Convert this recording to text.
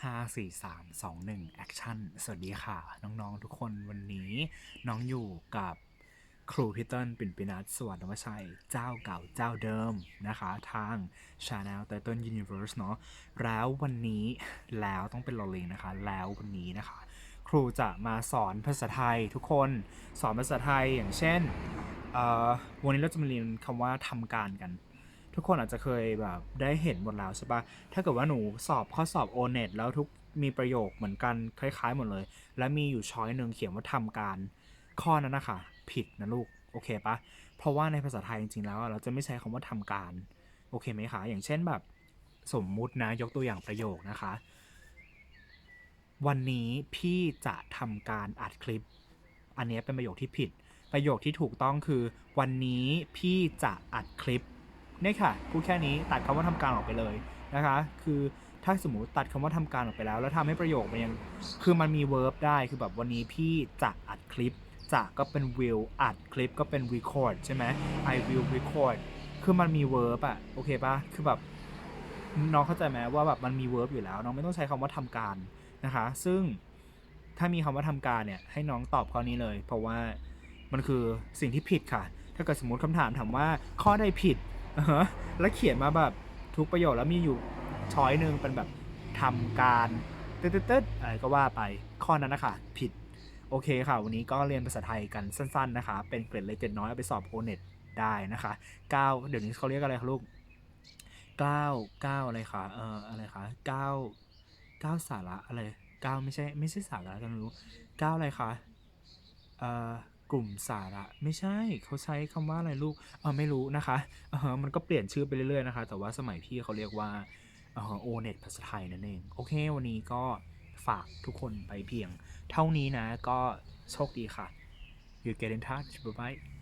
5 4 3 2 1 action สวัสดีค่ะ น้องๆทุกคนวันนี้น้องอยู่กับครูพิเติลปิ่นปินัทสวัสดิ์นวชัย เจ้าเก่าเจ้าเดิมนะคะ ทาง Channel t i t l e Universe เนาะแล้ววันนี้แล้วต้องเป็นลอลิงนะคะ แล้ววันนี้นะคะ ครูจะมาสอนภาษาไทยทุกคนสอนภาษาไทยอย่างเช่นวันนี้เราจะมาเรียนคำว่าทำการกัน ทุกคนอาจจะเคยแบบได้เห็นหมดแล้วใช่ปะถ้าเกิดว่าหนูสอบข้อสอบ o n e t แล้วทุกมีประโยคเหมือนกันคล้ายๆหมดเลย และมีอยู่ช้อยหนึ่งเขียนว่าทำการข้อนั้นนะคะผิดนะลูกโอเคปะเพราะว่าในภาษาไทยจริงๆแล้วเราจะไม่ใช้คำว่าทำการโอเคไหมคะอย่างเช่นแบบสมมุตินะยกตัวอย่างประโยคนะคะ วันนี้พี่จะทำการอัดคลิป อันนี้เป็นประโยคที่ผิด ประโยคที่ถูกต้องคือ วันนี้พี่จะอัดคลิป นี่ยค่ะพูดแค่นี้ตัดคำว่าทำการออกไปเลยนะคะ คือถ้าสมมติตัดคำว่าทำการออกไปแล้ว แล้วทำให้ประโยคมันยังคือมันมี verb ได้คือแบบวันนี้พี่จะอัดคลิปจะก็เป็น will อัดคลิปก็เป็น record ใช่ไหม I will record คือมันมี verb อะโอเคปะคือแบบน้องเข้าใจไหมว่าแบบมันมี verb อยู่แล้ว น้องไม่ต้องใช้คำว่าทำการนะคะ ซึ่งถ้ามีคำว่าทำการเนี่ยให้น้องตอบข้อนี้เลย เพราะว่ามันคือสิ่งที่ผิดค่ะ ถ้าเกิดสมมติคำถามถามว่าข้อใดผิด อ่าฮะแล้วเขียนมาแบบทุกประโยคแล้วมีอยู่ช้อยหนึ่งเป็นแบบทำการเตึ๊ดๆๆอะไรก็ว่าไปข้อนั้นนะคะผิด โอเคค่ะ วันนี้ก็เรียนภาษาไทยกันสั้น ๆ นะคะ เป็นเกรดเล็กเกร็ดน้อยเอาไปสอบโอเน็ตได้นะคะ9เดี๋ยวนี้เขาเรียกอะไรคะลูกเก้าเก้าอะไรคะเอ่ออะไรคะเก้าเก้าสาระอะไรเก้าไม่ใช่ไม่ใช่สาระกันรู้เก้าอะไรคะเอ่อ กลุ่มสาระไม่ใช่เขาใช้คำว่าอะไรลูกเออไม่รู้นะคะเออมันก็เปลี่ยนชื่อไปเรื่อยๆนะคะ แต่ว่าสมัยพี่เขาเรียกว่าเออโอเน็ตภาษาไทยนั่นเองโอเค วันนี้ก็ฝากทุกคนไปเพียง เท่านี้นะก็โชคดีค่ะ you get in touch bye bye